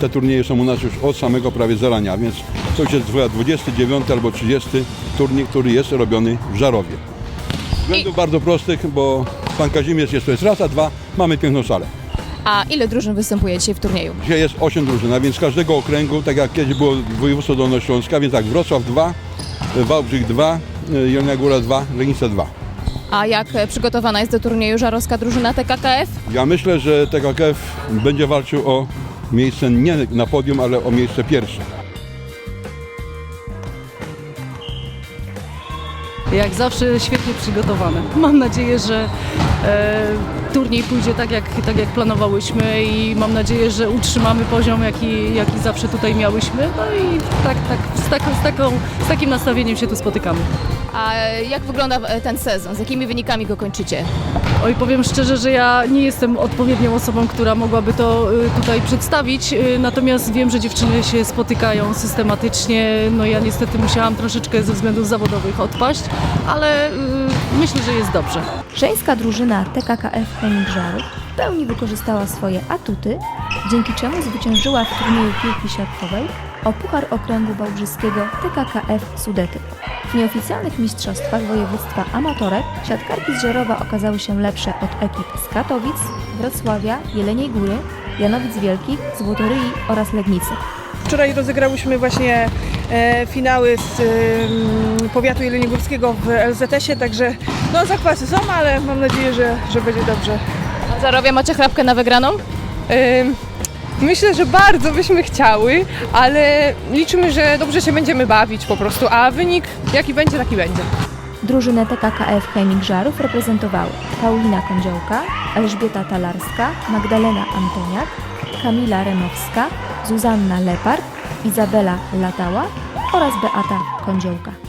Te turnieje są u nas już od samego prawie zarania, więc to już jest chyba 29 albo 30 turniej, który jest robiony w Żarowie. Względów bardzo prostych, bo Pan Kazimierz jest to jest raz, a dwa mamy piękną salę. A ile drużyn występuje dzisiaj w turnieju? Dzisiaj jest 8 drużyn, a więc z każdego okręgu, tak jak kiedyś było województwo dolnośląska, więc tak, Wrocław 2, Wałbrzych 2, Jelenia Góra 2, Legnica 2. A jak przygotowana jest do turnieju żarowska drużyna TKKF? Ja myślę, że TKKF będzie walczył o miejsce nie na podium, ale o miejsce pierwsze. Jak zawsze świetnie przygotowane. Mam nadzieję, że e, turniej pójdzie tak jak, tak, jak planowałyśmy i mam nadzieję, że utrzymamy poziom, jaki, jaki zawsze tutaj miałyśmy. No i tak, tak, z, taką, z, taką, z takim nastawieniem się tu spotykamy. A jak wygląda e, ten sezon? Z jakimi wynikami go kończycie? Oj, powiem szczerze, że ja nie jestem odpowiednią osobą, która mogłaby to y, tutaj przedstawić, y, natomiast wiem, że dziewczyny się spotykają systematycznie. No ja niestety musiałam troszeczkę ze względów zawodowych odpaść, ale y, myślę, że jest dobrze. Żeńska drużyna TKKF Żarów w pełni wykorzystała swoje atuty, dzięki czemu zwyciężyła w turnieju piłki siatkowej o Puchar Okręgu Wałbrzyskiego TKKF Sudety. W nieoficjalnych mistrzostwach województwa amatorek siatkarki z Żerowa okazały się lepsze od ekip z Katowic, Wrocławia, Jeleniej Góry, Janowic Wielkich, Złotoryi oraz Legnicy. Wczoraj rozegrałyśmy właśnie e, finały z e, powiatu jeleniogórskiego w LZS-ie, także no zakwasy są, ale mam nadzieję, że, że będzie dobrze. A Żarowia macie chrapkę na wygraną? Myślę, że bardzo byśmy chciały, ale liczymy, że dobrze się będziemy bawić po prostu, a wynik jaki będzie, taki będzie. Drużynę TKKF Chemik Żarów reprezentowały Paulina Kądziołka, Elżbieta Talarska, Magdalena Antoniak, Kamila Remowska, Zuzanna Lepard, Izabela Latała oraz Beata Kądziołka.